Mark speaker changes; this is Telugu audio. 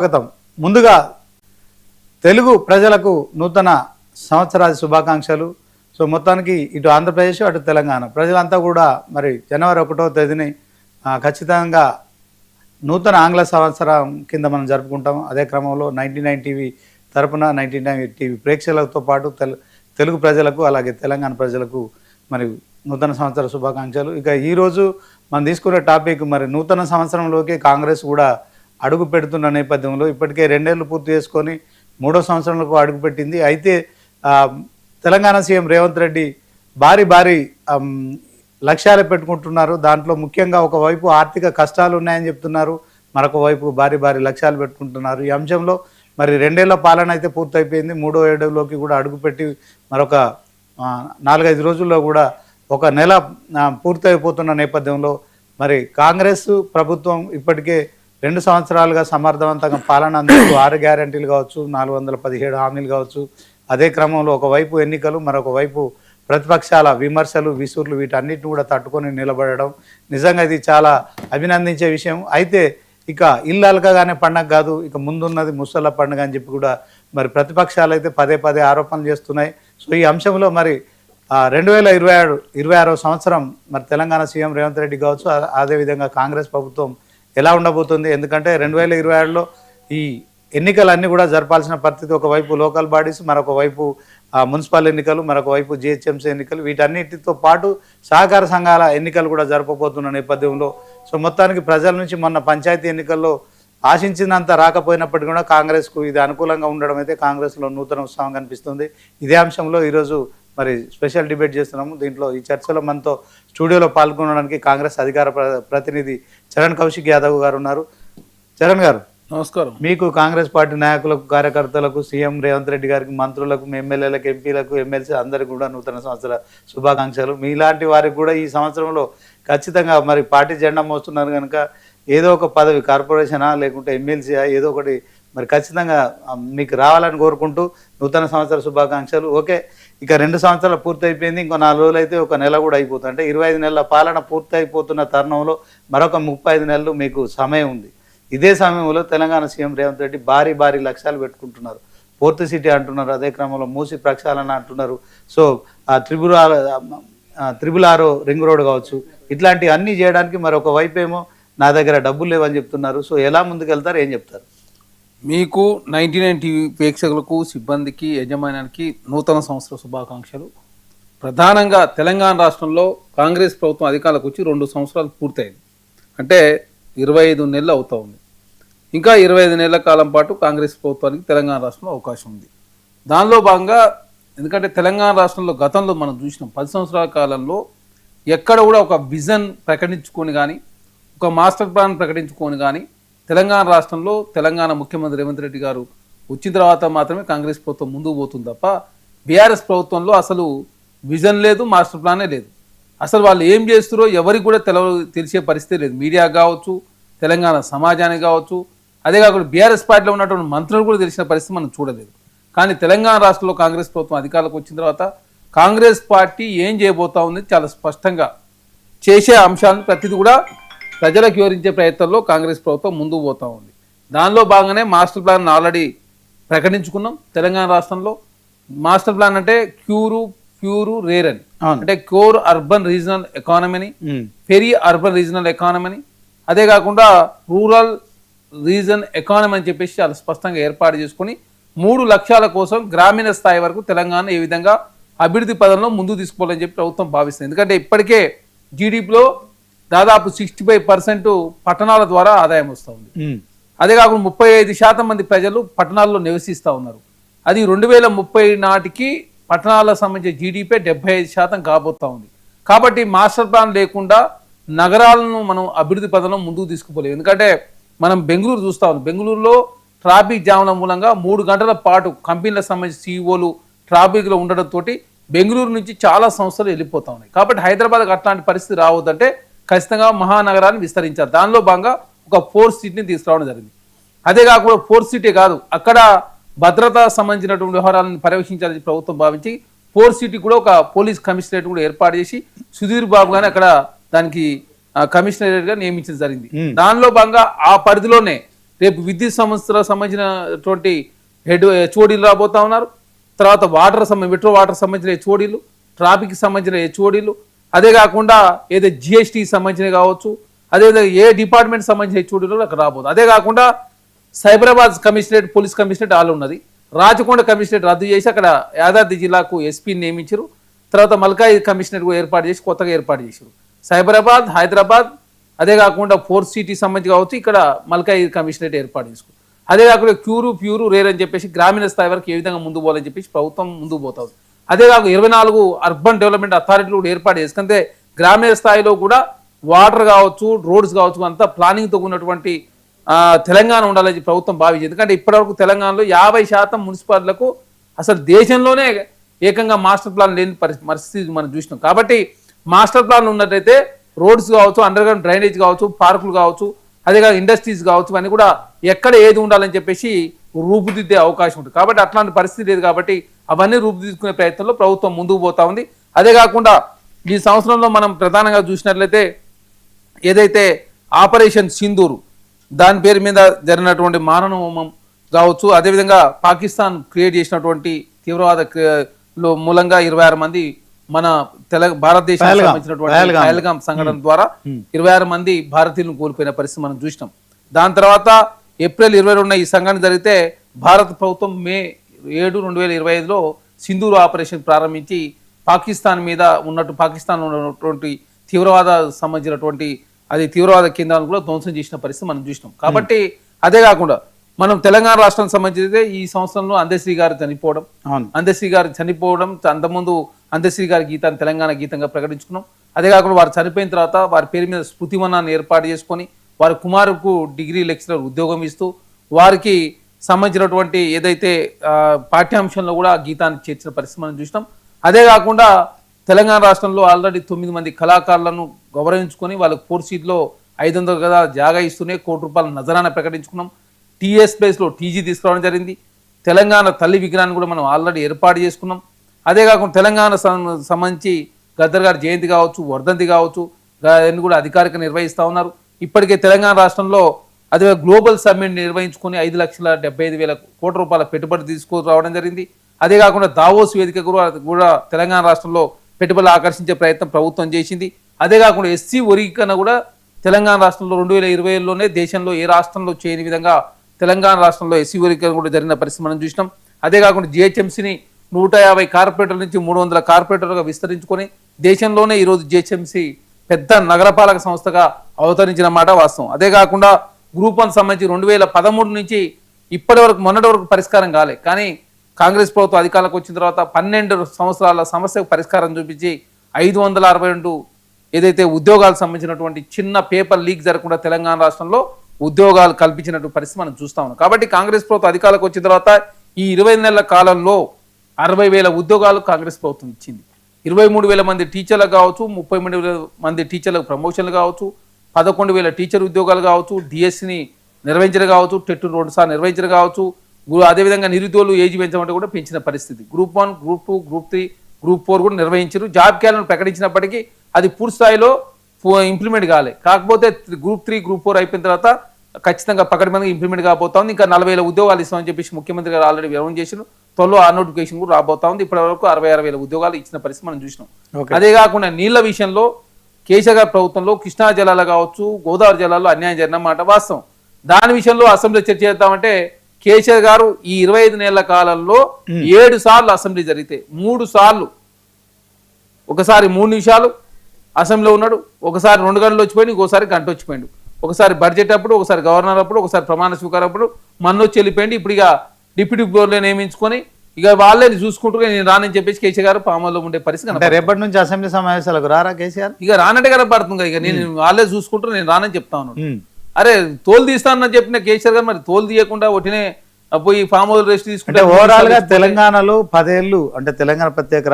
Speaker 1: స్వాగతం. ముందుగా తెలుగు ప్రజలకు నూతన సంవత్సరాది శుభాకాంక్షలు. సో మొత్తానికి ఇటు ఆంధ్రప్రదేశ్ అటు తెలంగాణ. ప్రజలంతా కూడా మరి జనవరి ఒకటో తేదీని ఖచ్చితంగా నూతన ఆంగ్ల సంవత్సరం కింద మనం జరుపుకుంటాం. అదే క్రమంలో నైంటీ నైన్ టీవీ తరపున నైంటీ నైన్ టీవీ ప్రేక్షకులతో పాటు తెలు తెలుగు ప్రజలకు అలాగే తెలంగాణ ప్రజలకు మరి నూతన సంవత్సర శుభాకాంక్షలు. ఇక ఈరోజు మనం తీసుకునే టాపిక్ మరి నూతన సంవత్సరంలోకి కాంగ్రెస్ కూడా అడుగు పెడుతున్న నేపథ్యంలో ఇప్పటికే రెండేళ్ళు పూర్తి చేసుకొని మూడో సంవత్సరంలో అడుగుపెట్టింది అయితే తెలంగాణ సీఎం రేవంత్ రెడ్డి భారీ భారీ లక్ష్యాలు పెట్టుకుంటున్నారు. దాంట్లో ముఖ్యంగా ఒకవైపు ఆర్థిక కష్టాలు ఉన్నాయని చెప్తున్నారు. మరొక వైపు భారీ భారీ లక్ష్యాలు పెట్టుకుంటున్నారు. ఈ అంశంలో మరి రెండేళ్ళ పాలన అయితే పూర్తయిపోయింది. మూడో ఏడులోకి కూడా అడుగుపెట్టి మరొక నాలుగైదు రోజుల్లో కూడా ఒక నెల పూర్తయిపోతున్న నేపథ్యంలో మరి కాంగ్రెస్ ప్రభుత్వం ఇప్పటికే రెండు సంవత్సరాలుగా సమర్థవంతంగా పాలన అందుకు ఆరు గ్యారంటీలు కావచ్చు నాలుగు వందల పదిహేడు హామీలు కావచ్చు. అదే క్రమంలో ఒకవైపు ఎన్నికలు మరొక వైపు ప్రతిపక్షాల విమర్శలు విసురులు వీటన్నిటిని కూడా తట్టుకొని నిలబడడం. నిజంగా ఇది చాలా అభినందించే విషయం. అయితే ఇక ఇల్లు అలకగానే పండగ కాదు ఇక ముందున్నది ముసళ్ళ పండుగ అని చెప్పి కూడా మరి ప్రతిపక్షాలు అయితే పదే పదే ఆరోపణలు చేస్తున్నాయి. సో ఈ అంశంలో మరి రెండు వేల ఇరవై ఆరు ఇరవై ఆరో సంవత్సరం మరి తెలంగాణ సీఎం రేవంత్ రెడ్డి కావచ్చు అదేవిధంగా కాంగ్రెస్ ప్రభుత్వం ఎలా ఉండబోతుంది? ఎందుకంటే రెండు వేల ఇరవై ఏడులో ఈ ఎన్నికలన్నీ కూడా జరపాల్సిన పరిస్థితి ఒకవైపు లోకల్ బాడీస్ మరొక వైపు మున్సిపల్ ఎన్నికలు మరొక వైపు జిహెచ్ఎంసీ ఎన్నికలు. వీటన్నిటితో పాటు సహకార సంఘాల ఎన్నికలు కూడా జరపబోతున్న నేపథ్యంలో సో మొత్తానికి ప్రజల నుంచి మొన్న పంచాయతీ ఎన్నికల్లో ఆశించినంత రాకపోయినప్పటికీ కూడా కాంగ్రెస్కు ఇది అనుకూలంగా ఉండడం అయితే కాంగ్రెస్లో నూతన ఉత్సాహం కనిపిస్తుంది. ఇదే అంశంలో ఈరోజు మరి స్పెషల్ డిబేట్ చేస్తున్నాము. దీంట్లో ఈ చర్చలో మనతో స్టూడియోలో పాల్గొనడానికి కాంగ్రెస్ అధికార ప్ర- ప్రతినిధి చరణ్ కౌశిక్ యాదవ్ గారు ఉన్నారు. చరణ్ గారు
Speaker 2: నమస్కారం.
Speaker 1: మీకు కాంగ్రెస్ పార్టీ నాయకులకు కార్యకర్తలకు సీఎం రేవంత్ రెడ్డి గారికి మంత్రులకు ఎమ్మెల్యేలకు ఎంపీలకు ఎమ్మెల్సీ అందరికీ కూడా నూతన సంవత్సర శుభాకాంక్షలు. మీలాంటి వారికి కూడా ఈ సంవత్సరంలో ఖచ్చితంగా మరి పార్టీ జెండా మోస్తున్నారు కనుక ఏదో ఒక పదవి కార్పొరేషనా లేకుంటే ఎమ్మెల్సీయా ఏదో ఒకటి మరి ఖచ్చితంగా మీకు రావాలని కోరుకుంటూ నూతన సంవత్సర శుభాకాంక్షలు. ఓకే ఇక రెండు సంవత్సరాలు పూర్తయిపోయింది ఇంకో నాలుగు రోజులు అయితే ఒక నెల కూడా అయిపోతుంది. అంటే ఇరవై ఐదు నెలల పాలన పూర్తయిపోతున్న తరుణంలో మరొక ముప్పై ఐదు నెలలు మీకు సమయం ఉంది. ఇదే సమయంలో తెలంగాణ సీఎం రేవంత్ రెడ్డి భారీ భారీ లక్ష్యాలు పెట్టుకుంటున్నారు. ఫోర్త్ సిటీ అంటున్నారు అదే క్రమంలో మూసి ప్రక్షాళన అంటున్నారు. సో ఆ త్రిపుర త్రిబుల్ ఆరో రింగ్ రోడ్ కావచ్చు ఇట్లాంటి అన్నీ చేయడానికి మరొక వైపు ఏమో నా దగ్గర డబ్బులు లేవని చెప్తున్నారు. సో ఎలా ముందుకెళ్తారు ఏం చెప్తారు?
Speaker 2: మీకు నైన్టీ నైన్ టీవీ ప్రేక్షకులకు సిబ్బందికి యజమానానికి నూతన సంవత్సర శుభాకాంక్షలు. ప్రధానంగా తెలంగాణ రాష్ట్రంలో కాంగ్రెస్ ప్రభుత్వం అధికారులకు వచ్చి రెండు సంవత్సరాలు పూర్తయింది. అంటే ఇరవై ఐదు నెలలు అవుతా ఉంది ఇంకా ఇరవై ఐదు నెలల కాలం పాటు కాంగ్రెస్ ప్రభుత్వానికి తెలంగాణ రాష్ట్రంలో అవకాశం ఉంది. దానిలో భాగంగా ఎందుకంటే తెలంగాణ రాష్ట్రంలో గతంలో మనం చూసినాం పది సంవత్సరాల కాలంలో ఎక్కడ కూడా ఒక విజన్ ప్రకటించుకొని కానీ ఒక మాస్టర్ ప్లాన్ ప్రకటించుకొని కానీ తెలంగాణ రాష్ట్రంలో తెలంగాణ ముఖ్యమంత్రి రేవంత్ రెడ్డి గారు వచ్చిన తర్వాత మాత్రమే కాంగ్రెస్ ప్రభుత్వం ముందుకు పోతుంది తప్ప బీఆర్ఎస్ ప్రభుత్వంలో అసలు విజన్ లేదు మాస్టర్ ప్లానే లేదు. అసలు వాళ్ళు ఏం చేస్తారో ఎవరికి కూడా తెలవ తెలిసే పరిస్థితి లేదు. మీడియా కావచ్చు తెలంగాణ సమాజానికి కావచ్చు అదే కాకుండా బీఆర్ఎస్ పార్టీలో ఉన్నటువంటి మంత్రులు కూడా తెలిసిన పరిస్థితి మనం చూడలేదు. కానీ తెలంగాణ రాష్ట్రంలో కాంగ్రెస్ ప్రభుత్వం అధికారులకు వచ్చిన తర్వాత కాంగ్రెస్ పార్టీ ఏం చేయబోతా ఉంది చాలా స్పష్టంగా చేసే అంశాలను ప్రతిదీ కూడా ప్రజలకు వివరించే ప్రయత్నంలో కాంగ్రెస్ ప్రభుత్వం ముందుకు పోతా ఉంది. దానిలో భాగంగానే మాస్టర్ ప్లాన్ ఆల్రెడీ ప్రకటించుకున్నాం. తెలంగాణ రాష్ట్రంలో మాస్టర్ ప్లాన్ అంటే క్యూరు ప్యూరు రేర్ అని అంటే కోర్ అర్బన్ రీజనల్ ఎకానమీని. పెరి అర్బన్ రీజనల్ ఎకానమీని అదే కాకుండా రూరల్ రీజన్ ఎకానమీ అని చెప్పేసి చాలా స్పష్టంగా ఏర్పాటు చేసుకొని మూడు లక్ష్యాల కోసం గ్రామీణ స్థాయి వరకు తెలంగాణ ఏ విధంగా అభివృద్ధి పదంలో ముందుకు తీసుకోవాలని చెప్పి ప్రభుత్వం భావిస్తుంది. ఎందుకంటే ఇప్పటికే జీడిపిలో దాదాపు సిక్స్టీ ఫైవ్ పర్సెంట్ పట్టణాల ద్వారా ఆదాయం వస్తూ ఉంది. అదే కాకుండా ముప్పై ఐదు శాతం మంది ప్రజలు పట్టణాల్లో నివసిస్తూ ఉన్నారు. అది రెండు వేల ముప్పై నాటికి పట్టణాలకు సంబంధించిన జీడిపి డెబ్బై ఐదు శాతం కాబోతా ఉంది. కాబట్టి మాస్టర్ ప్లాన్ లేకుండా నగరాలను మనం అభివృద్ధి పదంలో ముందుకు తీసుకుపోలేము. ఎందుకంటే మనం బెంగళూరు చూస్తా ఉన్నాం. బెంగళూరులో ట్రాఫిక్ జామ్ల మూలంగా మూడు గంటల పాటు కంపెనీలకు సంబంధించిన సీఈఓలు ట్రాఫిక్లో ఉండడంతో బెంగళూరు నుంచి చాలా సంస్థలు వెళ్ళిపోతా ఉన్నాయి. కాబట్టి హైదరాబాద్కి అట్లాంటి పరిస్థితి రావద్దంటే ఖచ్చితంగా మహానగరాన్ని విస్తరించాలి. దానిలో భాగంగా ఒక ఫోర్ సీట్ని తీసుకురావడం జరిగింది. అదే కాకుండా ఫోర్త్ సిటీ కాదు అక్కడ భద్రత సంబంధించినటువంటి వ్యవహారాలను పర్యవేక్షించాలని ప్రభుత్వం భావించి ఫోర్త్ సిటీ కూడా ఒక పోలీస్ కమిషనరేట్ కూడా ఏర్పాటు చేసి సుధీర్ బాబు గాని అక్కడ దానికి కమిషనరేట్గా నియమించడం జరిగింది. దానిలో భాగంగా ఆ పరిధిలోనే రేపు విద్యుత్ సంస్థలకు సంబంధించినటువంటి హెడ్ హెచ్ఓడీలు రాబోతా ఉన్నారు. తర్వాత వాటర్ సంబంధించి మెట్రో వాటర్ సంబంధించిన హెచ్ఓడీలు ట్రాఫిక్ సంబంధించిన హెచ్ఓడీలు అదే కాకుండా ఏదో జిఎస్టీ సంబంధించినవి కావచ్చు అదేవిధంగా ఏ డిపార్ట్మెంట్ సంబంధించిన హెచ్ఓడీలు అక్కడ రాబోదు. అదే కాకుండా Cyberabad commissionerate police commissionerate all ఉన్నది. రాచకొండ కమిషనరేట్ రద్దు చేసి అక్కడ యాదాద్రి జిల్లాకు ఎస్పీని నియమించారు తర్వాత మల్కాయి కమిషనరేట్ ఏర్పాటు చేసి కొత్తగా ఏర్పాటు చేశారు సైబరాబాద్ హైదరాబాద్ అదే కాకుండా ఫోర్త్ సిటీ సంబంధించి కావచ్చు ఇక్కడ మల్కాయి కమిషనరేట్ ఏర్పాటు చేసుకు అదే కాకుండా క్యూరు ప్యూరు రేర్ అని చెప్పేసి గ్రామీణ స్థాయి వరకు ఏ విధంగా ముందు పోవాలని చెప్పేసి ప్రభుత్వం ముందుకు పోతుంది అదేకాక ఇరవై నాలుగు అర్బన్ డెవలప్మెంట్ అథారిటీలు కూడా ఏర్పాటు చేసుకుంటే గ్రామీణ స్థాయిలో కూడా వాటర్ కావచ్చు రోడ్స్ కావచ్చు అంతా ప్లానింగ్తో ఉన్నటువంటి తెలంగాణ ఉండాలని ప్రభుత్వం భావించింది. ఎందుకంటే ఇప్పటివరకు తెలంగాణలో యాభై శాతం మున్సిపాలిటీలకు అసలు దేశంలోనే ఏకంగా మాస్టర్ ప్లాన్ లేని పరిస్థితి మనం చూసినాం. కాబట్టి మాస్టర్ ప్లాన్ ఉన్నట్టయితే రోడ్స్ కావచ్చు అండర్ గ్రౌండ్ డ్రైనేజ్ కావచ్చు పార్కులు కావచ్చు అదే ఇండస్ట్రీస్ కావచ్చు అన్నీ కూడా ఎక్కడ ఏది ఉండాలని చెప్పేసి రూపుదిద్దే అవకాశం ఉంటుంది. కాబట్టి అట్లాంటి పరిస్థితి లేదు కాబట్టి అవన్నీ రూపుదిద్దుకునే ప్రయత్నంలో ప్రభుత్వం ముందుకు పోతా ఉంది. అదే కాకుండా ఈ సంవత్సరంలో మనం ప్రధానంగా చూసినట్లయితే ఏదైతే ఆపరేషన్ సింధూరు దాని పేరు మీద జరిగినటువంటి మారణ హోమం కావచ్చు అదేవిధంగా పాకిస్తాన్ క్రియేట్ చేసినటువంటి తీవ్రవాద లో మూలంగా ఇరవై ఆరు మంది మన తెల భారతదేశానికి సంబంధించినటువంటి.
Speaker 1: పహల్గాం.
Speaker 2: సంఘటన ద్వారా ఇరవై ఆరు మంది భారతీయులను కోల్పోయిన పరిస్థితి మనం చూసినాం. దాని తర్వాత ఏప్రిల్ ఇరవై రెండున ఈ సంఘటన జరిగితే భారత ప్రభుత్వం మే ఏడు రెండు వేల ఇరవై ఐదులో సింధూరు ఆపరేషన్ ప్రారంభించి పాకిస్తాన్ మీద ఉన్నట్టు పాకిస్తాన్ ఉన్నటువంటి తీవ్రవాద సంబంధించినటువంటి అది తీవ్రవాద కేంద్రాలను కూడా ధ్వంసం చేసిన పరిస్థితి మనం చూసినాం. కాబట్టి అదే కాకుండా మనం తెలంగాణ రాష్ట్రానికి సంబంధించి ఈ సంవత్సరంలో అందశ్రీ గారు చనిపోవడం. అందశ్రీ గారు చనిపోవడం అంతకుముందు అందశ్రీ గారి గీతాన్ని తెలంగాణ గీతంగా ప్రకటించుకున్నాం. అదే కాకుండా వారు చనిపోయిన తర్వాత వారి పేరు మీద స్మృతివనాన్ని ఏర్పాటు చేసుకొని వారి కుమారుకు డిగ్రీ లెక్చరర్ ఉద్యోగం ఇస్తూ వారికి సంబంధించినటువంటి ఏదైతే పాఠ్యాంశంలో కూడా గీతాన్ని చేర్చిన పరిస్థితి మనం చూసినాం. అదే కాకుండా తెలంగాణ రాష్ట్రంలో ఆల్రెడీ తొమ్మిది మంది కళాకారులను గౌరవించుకొని వాళ్ళకు ఫోర్ సీట్లో ఐదు వందల గదా జాగా ఇస్తూనే కోటి రూపాయల నజరాన ప్రకటించుకున్నాం. టీఎస్ ప్లేస్లో టీజీ తీసుకురావడం జరిగింది. తెలంగాణ తల్లి విగ్రహాన్ని కూడా మనం ఆల్రెడీ ఏర్పాటు చేసుకున్నాం. అదే కాకుండా తెలంగాణ సం- సంబంధించి గద్దర్ గారి జయంతి కావచ్చు వర్ధంతి కావచ్చు దాన్ని కూడా అధికారికంగా నిర్వహిస్తూ ఉన్నారు. ఇప్పటికే తెలంగాణ రాష్ట్రంలో అదే గ్లోబల్ సమ్మిట్ నిర్వహించుకొని ఐదు లక్షల డెబ్బై ఐదు వేల కోట్ల రూపాయల పెట్టుబడి తీసుకురావడం జరిగింది. అదే కాకుండా దావోస్ వేదిక కూడా కూడా తెలంగాణ రాష్ట్రంలో పెట్టుబడులు ఆకర్షించే ప్రయత్నం ప్రభుత్వం చేసింది. అదే కాకుండా ఎస్సీ వర్గీకరణ కూడా తెలంగాణ రాష్ట్రంలో రెండు వేల ఇరవై ఏడులోనే దేశంలో ఏ రాష్ట్రంలో చేయని విధంగా తెలంగాణ రాష్ట్రంలో ఎస్సీ వర్గీకరణ కూడా జరిగిన పరిస్థితి మనం చూసినాం. అదే కాకుండా జిహెచ్ఎంసీని నూట యాభై కార్పొరేటర్ల నుంచి మూడు వందల కార్పొరేటర్గా విస్తరించుకొని దేశంలోనే ఈరోజు జిహెచ్ఎంసీ పెద్ద నగరపాలక సంస్థగా అవతరించిన మాట వాస్తవం. అదే కాకుండా గ్రూప్ వన్ సంబంధించి రెండు వేల పదమూడు నుంచి ఇప్పటి వరకు మొన్నటి వరకు పరిష్కారం కాలే. కానీ కాంగ్రెస్ ప్రభుత్వం అధికారంలోకి వచ్చిన తర్వాత పన్నెండు సంవత్సరాల సమస్యకు పరిష్కారం చూపించి ఐదు వందల అరవై రెండు ఏదైతే ఉద్యోగాలకు సంబంధించినటువంటి చిన్న పేపర్ లీక్ జరగకుండా తెలంగాణ రాష్ట్రంలో ఉద్యోగాలు కల్పించినట్టు పరిస్థితి మనం చూస్తా ఉన్నాం. కాబట్టి కాంగ్రెస్ ప్రభుత్వం అధికారంలోకి వచ్చిన తర్వాత ఈ ఇరవై నెలల కాలంలో అరవై వేల ఉద్యోగాలు కాంగ్రెస్ ప్రభుత్వం ఇచ్చింది. ఇరవై మూడు వేల మంది టీచర్లకు కావచ్చు ముప్పై మూడు వేల మంది టీచర్లకు ప్రమోషన్లు కావచ్చు పదకొండు వేల టీచర్ ఉద్యోగాలు కావచ్చు డిఎస్సిని నిర్వహించడం కావచ్చు టెట్ రెండు సార్లు నిర్వహించడం కావచ్చు అదేవిధంగా నిరుద్యోగులు ఏజ్ పెంచమంటే కూడా పెంచిన పరిస్థితి. Group one group two group three group four కూడా నిర్వహించారు. జాబ్ క్యాలను ప్రకటించినప్పటికీ అది పూర్తి స్థాయిలో ఇంప్లిమెంట్ కాలే. కాకపోతే గ్రూప్ త్రీ గ్రూప్ ఫోర్ అయిపోయిన తర్వాత ఖచ్చితంగా పకడి మందికి ఇంప్లిమెంట్ కాబోతా ఉంది ఇంకా నలభై వేల ఉద్యోగాలు ఇస్తామని చెప్పేసి ముఖ్యమంత్రి గారు ఆల్రెడీ వివరణ చేశారు. త్వరలో ఆ నోటిఫికేషన్ కూడా రాబోతా ఉంది ఇప్పటి వరకు అరవై ఆరు వేల ఉద్యోగాలు ఇచ్చిన పరిస్థితి మనం చూసినాం. అదే కాకుండా నీళ్ళ విషయంలో కేసీఆర్ గారి ప్రభుత్వంలో కృష్ణా జలాలు కావచ్చు గోదావరి జలాల్లో అన్యాయం జరిగిన మాట వాస్తవం. దాని విషయంలో అసెంబ్లీ చర్చ చేద్దామంటే కేసీఆర్ గారు ఈ ఇరవై ఐదు నెలల కాలంలో ఏడు సార్లు అసెంబ్లీ జరిగితే మూడు సార్లు. ఒకసారి మూడు నిమిషాలు అసెంబ్లీలో ఉన్నాడు ఒకసారి రెండు గంటలు వచ్చిపోయింది ఇంకోసారి గంట వచ్చిపోయిండు. ఒకసారి బడ్జెట్ అప్పుడు ఒకసారి గవర్నర్ అప్పుడు ఒకసారి ప్రమాణ స్వీకారం అప్పుడు మన వచ్చి వెళ్ళిపోయింది ఇప్పుడు ఇక డిప్యూటీ గవర్నర్ నియమించుకొని ఇక వాళ్ళే చూసుకుంటూ నేను రానని చెప్పేసి కేసీఆర్ గారు పామల్లో ఉండే పరిస్థితి.
Speaker 1: రేపటి నుంచి అసెంబ్లీ సమావేశాలకు రారా కేసీఆర్
Speaker 2: ఇక రానంటే కనపడుతుంది ఇక నేను వాళ్ళే చూసుకుంటూ నేను రానని చెప్తా ఉన్నాను
Speaker 1: ఉమ్.
Speaker 2: అరే తోలు తీస్తానని చెప్పిన కేసీఆర్ గారు మరి తోలు తీయకుండా ఒట్టినే పోయి ఫామ్ హౌస్ రెస్ట్ తీసుకుంటే
Speaker 1: ఓవరాల్గా తెలంగాణలో పదేళ్ళు అంటే తెలంగాణ ప్రత్యేక